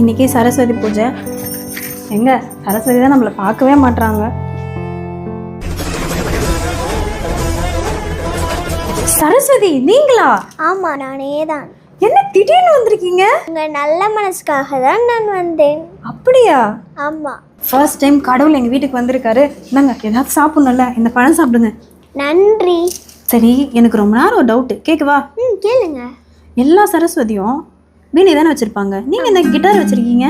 இன்னைக்கு சரஸ்வதி பூஜை. எங்க? சரஸ்வதி தான் நம்மளை பார்க்கவே மாட்றாங்க. சரஸ்வதி நீங்களா? ஆமா நானே தான். என்ன திடீர்னு வந்திருக்கீங்க? உங்க நல்ல மனசுக்காக தான் நான் வந்தேன். அப்படியா? ஆமா. ஃபர்ஸ்ட் டைம் கடவுள் எங்கள் வீட்டுக்கு வந்திருக்காரு. இந்தாங்க ஏதாவது சாப்பிடணும்ல? இந்த பழம் சாப்பிடுங்க. நன்றி. சரி எனக்கு ரொம்ப நேரம் ஒரு டவுட்டு கேட்கவா ம் கேளுங்க. எல்லா சரஸ்வதியும் வீணை தானே வச்சுருப்பாங்க? நீங்கள் இந்த கிட்டார் வச்சுருக்கீங்க?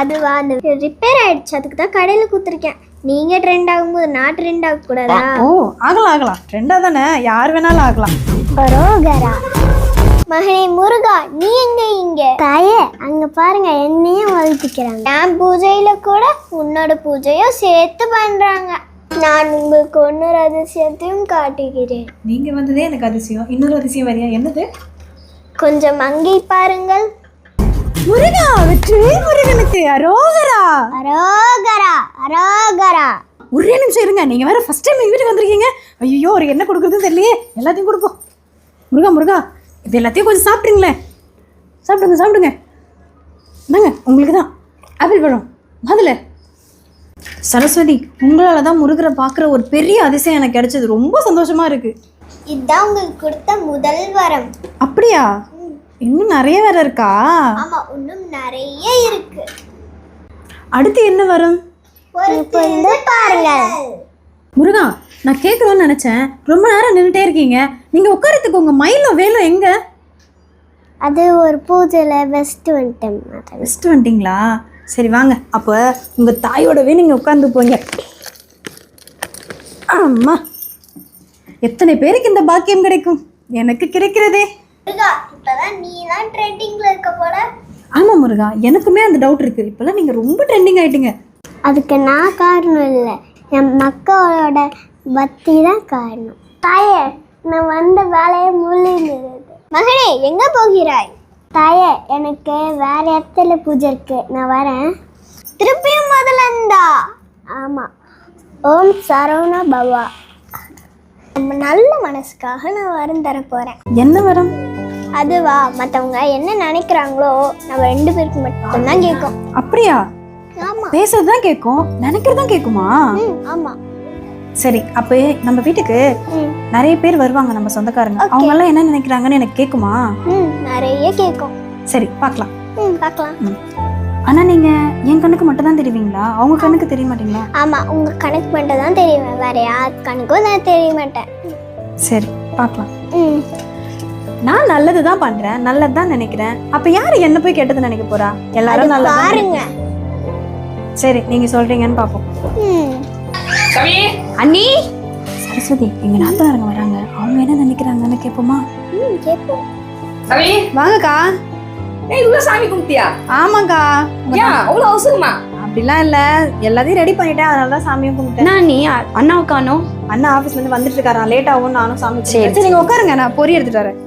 அதுவா அந்த ரிப்பேர் ஆயிடுச்சு. அதுக்கு தான் கடையில் கொடுத்துருக்கேன். நீங்க ட்ரெண்ட் ஆகும்போது நான் ட்ரெண்ட் ஆக கூடாதா ஓ ஆகலாம் ஆகலாம். ரெண்டாக தானே. யார் வேணாலும் ஆகலாம். பரோகரா. மகனே முருகா நீ எங்க இங்க? தாயே அங்க பாருங்க என்னையும் வாழ்த்துக்கிறாங்க என் பூஜையில கூட உன்னோட பூஜையும் சேர்த்து பண்றாங்க. நான் உங்களுக்கு ஒன்னொரு அதிசயத்தையும் காட்டுகிறேன். நீங்கள் வந்ததே எனக்கு அதிசயம். இன்னொரு அதிசயம் வரியா? என்னது? கொஞ்சம் அங்கே பாருங்கள். முருகா வெற்றி முருகனுக்கு அரோகரா. அரோகரா அரோகரா. ஒரே நிமிஷம் இருங்க நீங்கள் வேற ஃபர்ஸ்ட் டைம் எங்கள் வீட்டுக்கு வந்திருக்கீங்க. ஐயோ ஒரு என்ன கொடுக்குறதுன்னு தெரியலையே. எல்லாத்தையும் கொடுப்போம் முருகா முருகா இது எல்லாத்தையும் கொஞ்சம் சாப்பிட்றீங்களே சாப்பிடுங்க சாப்பிடுங்க. என்னங்க உங்களுக்கு தான். ஆப்பிள் பழம். அதில் சரஸ்வதி உங்களால் தான் முருகரை பார்க்குற ஒரு பெரிய அதிசயம் எனக்கு கிடைச்சது. ரொம்ப சந்தோஷமா இருக்கு. இதுதான் உங்களுக்கு கொடுத்த முதல் வரம். அப்படியா? இன்னும் நிறைய வேற இருக்கா? ஆமா இன்னும் நிறைய இருக்கு. அடுத்து என்ன வரும்? பாருங்கள். முருகா நான் கேட்கணும்னு நினச்சேன். ரொம்ப நேரம் நின்றுட்டே இருக்கீங்க. நீங்கள் உட்காரத்துக்கு உங்கள் மயிலும் வேலும் எங்கே? அது ஒரு பூஜையில் பெஸ்ட் வந்துட்டேன். ஃபஸ்ட்டு வந்துட்டிங்களா? சரி வாங்க. அப்போ உங்கள் தாயோடவே நீங்கள் உட்காந்து போங்க. அம்மா எத்தனை பேருக்கு இந்த பாக்கியம் கிடைக்கும்? எனக்கு கிடைக்கிறதே. முருகா இப்பதான் நீ தான் ட்ரெண்டிங்ல இருக்க போல? ஆமாம் முருகா எனக்குமே அந்த டவுட் இருக்குது இப்போல்லாம் நீங்கள் ரொம்ப ட்ரெண்டிங் ஆயிட்டீங்க. அதுக்கு நான் காரணம் இல்லை. என் மக்களோட பக்தி தான் காரணம். தாயே நான் வந்த வேலையை முள்ளிருந்தது மகனே எங்க போகிறாய்? தாயே எனக்கு வேற இடத்துல பூஜை இருக்கு. நான் வரேன். திருப்பியும் முதல்ல இருந்தா ஆமா. ஓம் சரவண பவா. நம்ம நல்ல மனசுக்காக நான் வரம் தர போறேன். என்ன வரம்? அதுவா மற்றவங்க என்ன நினைக்கிறாங்களோ நம்ம ரெண்டு பேருக்கு மட்டும்தான் கேட்கும். அப்படியா? ஆமா. பேசுறது தான் கேட்கும். நினைக்கிறது தான் கேட்குமா? ம் ஆமா. சரி அப்போ நம்ம வீட்டுக்கு நிறைய பேர் வருவாங்க நம்ம சொந்தக்காரங்க. அவங்க எல்லாம் என்ன நினைக்கிறாங்கன்னு எனக்கு கேட்குமா ம் நிறைய கேட்கும் சரி பார்க்கலாம். பார்க்கலாம். ஆனா நீங்க என் கண்ணுக்கு மட்டும் தான் தெரிவிங்களா? அவங்க கண்ணுக்கு தெரிய மாட்டீங்களா? ஆமா உங்க கணக்கு மட்டும் தான் தெரியும் வேற யார் கணக்கும் நான் தெரிய மாட்டேன். சரி பார்க்கலாம். நான் நல்லது தான் பண்றேன் நல்லது தான் நினைக்கிறேன். அப்ப யாரு என்ன போய் கெட்டது நினைக்க போறா? எல்லாரும் நல்லது பாருங்க. சரி நீங்க சொல்றீங்கன்னு பாப்போம் கவி! அண்ணி! சரஸ்வதி எங்க நாத்தனாருங்க வராங்க. அவங்க என்ன நினைக்கிறாங்கன்னு கேட்போமா ம் கேட்போம் கவி! வாங்கக்கா. ஏய் இவ்வளவு சாமி கும்பிட்டியா? ஆமாக்கா. ஏன் அவ்வளவு அவசரமா? அப்படிலாம் இல்ல. எல்லாத்தையும் ரெடி பண்ணிட்டேன். அதனால தான் சாமியும் கும்பிட்டேன். நான் நீ அண்ணாவை காணோம் அண்ணா ஆபீஸ்ல இருந்து வந்துட்டு இருக்காரா? லேட் ஆகும் நானும் சாமி சரி, சரி நீங்க உட்காருங்க. நான் பொரி எடுத்துட்டு வரேன்.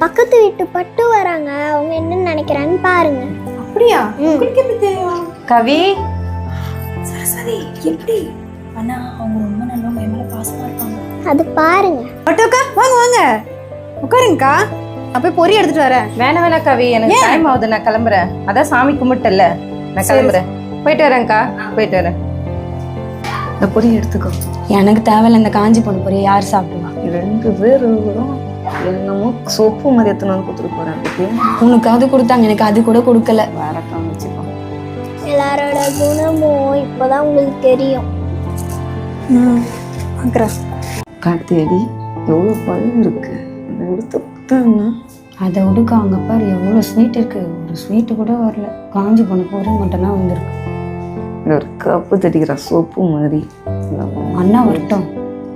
பக்கத்து வீட்டு பட்டு வராங்க. அவங்க என்ன நினைக்கிறான்னு பாருங்க. அப்படியா? உங்களுக்கு எப்படி தெரியும் கவி? சரஸ்வதி எப்படி? அண்ணா அவங்க ரொம்ப நல்லவங்க என் மேல பாசமா இருப்பாங்க. அது பாருங்க. பட்டுக்கா வாங்க வாங்க. உட்காருங்கக்கா. நான் போய் பொரி எடுத்துட்டு வரேன். வேணாம் வேணாம் கவி. எனக்கு டைம் ஆகுது. நான் கிளம்புறேன். அதான் சாமி கும்பிட்டல நான். கிளம்புறேன். போயிட்டு வரேன்க்கா. போயிட்டு வரேன். இந்த பொடி எடுத்துக்கோ. எனக்கு தேவையில்ல இந்த காஞ்சி பொண்ணு பொரிய யார் சாப்பிடுவா? ரெண்டு பேர் என்னமோ சொப்பு மாதிரி எத்தனை வந்து கொடுத்துட்டு போறேன் உனக்கு அது கொடுத்தாங்க எனக்கு அது கூட கொடுக்கல. வேற காமிச்சுக்கோ. எல்லாரோட குணமும் இப்போதான் உங்களுக்கு தெரியும். ம் பார்க்குறேன் காத்தேடி எவ்வளோ பழம் இருக்கு? அதை எடுத்து கொடுத்தான்னா? அதை விடுக்க அங்க பாரு எவ்வளோ ஸ்வீட் இருக்கு. ஒரு ஸ்வீட்டு கூட வரல. காஞ்சி பொண்ணு பொரிய மட்டும் தான் வந்திருக்கு. இது ஒரு கப்பு தட்டிக்கிற சொப்பு மாதிரி. அண்ணா வரட்டும்.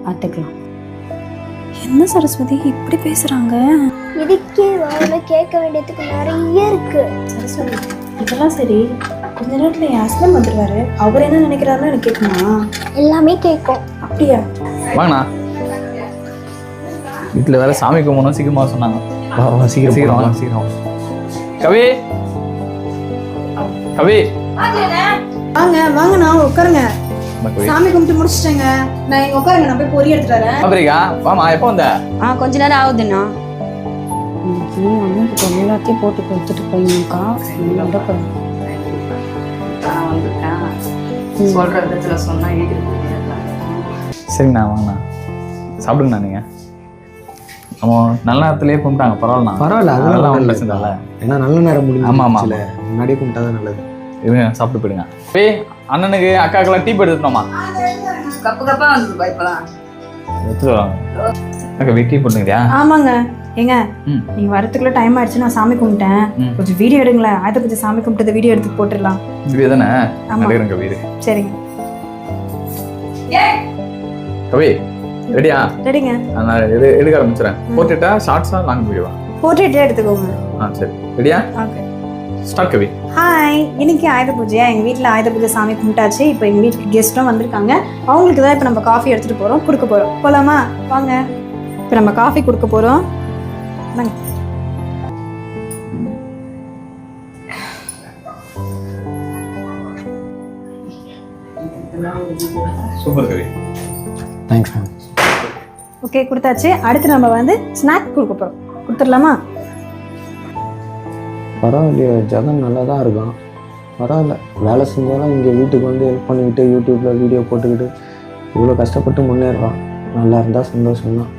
பார்த்துக்கலாம். என்ன சரஸ்வதி இப்படி பேசுறாங்க? இதுக்கே வாழ கேட்க வேண்டியதுக்கு நிறைய இருக்கு. சரஸ்வதி இதெல்லாம் சரி. கொஞ்ச நேரத்துல என் ஹஸ்பண்ட் வந்துருவாரு. அவர் என்ன நினைக்கிறாருன்னு எனக்கு கேட்குமா எல்லாமே கேட்கும். அப்படியா? வாங்கண்ணா வீட்டில் வேற சாமி கும்பிடணும் சீக்கிரமா சொன்னாங்க. வா வா சீக்கிரம் சீக்கிரம். வாங்க சீக்கிரம். கவி. கவி. வாங்க வாங்க நான் உட்காருங்க சாமி கும்பிட்டு முடிச்சிட்டேங்க. நான் இங்க உட்காருங்க நான் போய் பொரி எடுத்துட்டு வரேன். அப்புறிக்கா வாமா எப்போ வந்த? ஆ கொஞ்ச நேரம் ஆகுதுண்ணா. எல்லாத்தையும் போட்டு கொடுத்துட்டு போயிருக்கா விடக்கூடாது நான் வந்திருக்கேன் விதத்துல சரிங்கண்ணா வாங்கண்ணா. சாப்பிடுங்கண்ணா நீங்கள் நம்ம நல்ல நேரத்துலேயே கும்பிட்டாங்க பரவாயில்லண்ணா. பரவாயில்ல அதெல்லாம் அதெல்லாம் ஒன்றும் பிரச்சனை இல்லை. ஏன்னா நல்ல நேரம் முடிஞ்சு ஆமா, ஆமா, முன்னாடியே கும்பிட்டா தான் நல்லது. இருங்க சாப்பிட்டு போயிடுங்க. போய் அண்ணனுக்கு அக்காக்கெல்லாம் டீ கப்பு வந்தது எடுத்துட்டு வராங்க அக்கா டீ போட்டுங்கயா ஆமாங்க. ஏங்க. நீங்க வரதுக்குள்ள டைம் ஆயிடுச்சு நான் சாமி கும்பிட்டேன். கொஞ்சம் வீடியோ எடுங்களேன். ஆயத்த பத்தி சாமி கும்பிட்டத வீடியோ எடுத்து போட்டுடலாம். இது தானே? வீடு. சரிங்க. கவி ரெடியா? ரெடிங்க. நான் எடு எடுக்க ஆரம்பிச்சிடறேன். போட்டுட்டா ஷார்ட்ஸா லாங் வீடியோவா போர்ட்ரேட்டே எடுத்துக்கோங்க. ஆ சரி. ரெடியா? ஓகே ஸ்டார்ட் கவி. ஹாய் இன்னைக்கு ஆயுத பூஜையா? எங்கள் வீட்டில் ஆயுத பூஜை சாமி கும்பிட்டாச்சு. இப்போ எங்கள் வீட்டுக்கு கெஸ்ட்டும் வந்திருக்காங்க. அவங்களுக்கு தான் இப்போ நம்ம காஃபி எடுத்துகிட்டு போகிறோம் கொடுக்க போகிறோம் போகலாமா வாங்க. இப்போ நம்ம காஃபி கொடுக்க போகிறோம் வாங்க super Kavi thanks ma'am okay கொடுத்தாச்சு. அடுத்து நம்ம வந்து ஸ்நாக் கொடுக்க போகிறோம் கொடுத்துடலாமா? பரவாயில்லையே ஜெகன் நல்லா தான் இருக்கான். பரவாயில்ல. வேலை செஞ்சாலும் இங்கே வீட்டுக்கு வந்து ஹெல்ப் பண்ணிக்கிட்டு யூடியூப்பில் வீடியோ போட்டுக்கிட்டு இவ்வளோ கஷ்டப்பட்டு முன்னேறான் நல்லா இருந்தால் சந்தோஷம் தான்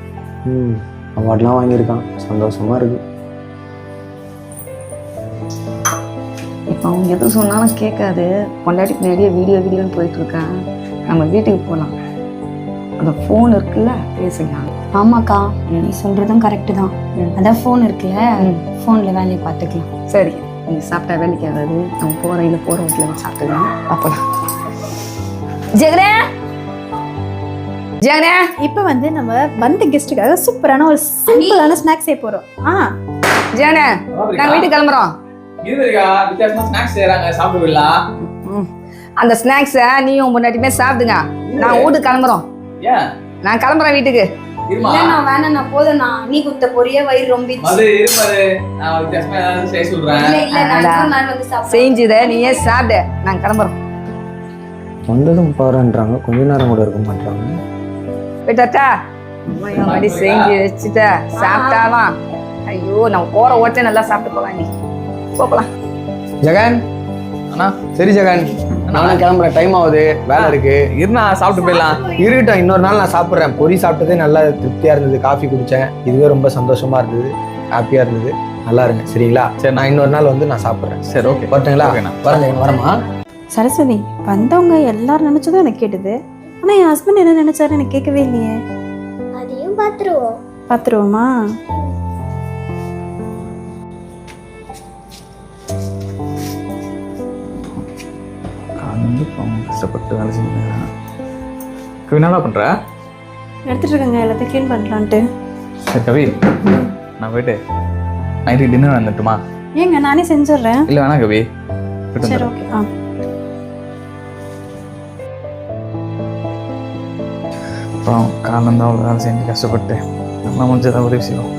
ம். அவார்ட்லாம் வாங்கியிருக்கான். சந்தோஷமாக இருக்குது இப்போ அவங்க எது சொன்னாலும் கேட்காது. பொண்டாட்டி பின்னாடியே வீடியோ வீடியோன்னு போயிட்டு இருக்கான் நம்ம வீட்டுக்கு போகலாம் அந்த ஃபோன் இருக்குல்ல பேசிக்கலாம் ஆமாக்கா நீ சொல்றதும் கரெக்டு தான். அதான் ஃபோன் இருக்குல்ல. ஃபோனில் வேலையை பார்த்துக்கலாம். சரி. நீ சாப்பிட்டா வேலைக்கு ஆகாது. நம்ம போகிற இல்லை போகிற வீட்டில் சாப்பிட்டுக்கலாம். அப்போலாம் ஜெகனே ஜெகனே இப்போ வந்து நம்ம வந்த கெஸ்ட்டுக்காக சூப்பரான ஒரு சிம்பிளான ஸ்நாக்ஸ் செய்ய போகிறோம் ஆ. ஜெகனே நாங்கள் வீட்டுக்கு கிளம்புறோம். அந்த ஸ்நாக்ஸை நீயும் முன்னாடியுமே சாப்பிடுங்க. நான் வீட்டுக்கு கிளம்புறோம். நான் கிளம்புறேன் வீட்டுக்கு. நான் போதும். நான் நீ குத்த பொரிய வயிறு ரொம்ப. செஞ்சுத நீயே சாப்பிடு. நான் கிளம்புறோம். வந்ததும் போகிறேன்றாங்க கொஞ்ச நேரம் கூட இருக்க மாட்டாங்க விட்டாட்டா? மாதிரி செஞ்சு வச்சுட்ட. சாப்பிட்டாலாம் ஐயோ நான் போற ஓட்டே நல்லா சாப்பிட்டு போலாம் நீ. போகலாம் ஜெகன்? அண்ணா. சரி ஜெகன். நானும் கிளம்புறேன். டைம் ஆகுது. வேலை இருக்கு. இருந்தா சாப்பிட்டு போயிடலாம். இருக்கட்டும். இன்னொரு நாள் நான் சாப்பிட்றேன். பொரி சாப்பிட்டதே நல்லா திருப்தியாக இருந்தது. காஃபி குடித்தேன் இதுவே ரொம்ப சந்தோஷமா இருந்தது. ஹாப்பியாக இருந்தது. நல்லா இருங்க சரிங்களா? சரி நான் இன்னொரு நாள் வந்து நான் சாப்பிட்றேன். சரி ஓகே. வரட்டுங்களா. வரேன் வரமா சரஸ்வதி வந்தவங்க எல்லாரும் நினச்சதும் எனக்கு கேட்டது. ஆனால் என் ஹஸ்பண்ட் என்ன நினச்சாரு எனக்கு கேட்கவே இல்லையே. அதையும் பார்த்துருவோம். பார்த்துருவோமா? கஷ்டப்பட்டு வேலை செஞ்சுருக்காங்க கவி என்னடா பண்ற? எடுத்துட்டு இருக்கேங்க எல்லாத்தையும் க்ளீன் பண்ணலான்ட்டு. சரி கவி நான் போயிட்டு நைட்டு டின்னர் வந்துட்டுமா ஏங்க நானே செஞ்சிடுறேன். இல்ல வேணா கவி. சரி. ஓகே ஆ. அப்புறம் காலம் அவ்வளோ வேலை செஞ்சு கஷ்டப்பட்டு நம்ம முடிஞ்சதான் உதவி செய்வோம்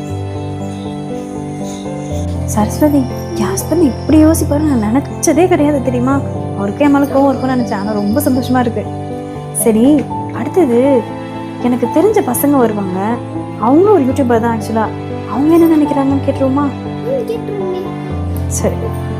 சரஸ்வதி என் ஹஸ்பண்ட் இப்படி யோசிப்பாரு நான் நினச்சதே கிடையாது தெரியுமா? அவருக்கு என் மேலே கோவம் இருக்கும்னு நினச்சேன். ஆனால் ரொம்ப சந்தோஷமா இருக்கு. சரி அடுத்தது எனக்கு தெரிஞ்ச பசங்க வருவாங்க அவங்களும் ஒரு யூடியூபர் தான் ஆக்சுவலாக அவங்க என்ன நினைக்கிறாங்கன்னு கேட்டுருவோமே? சரி.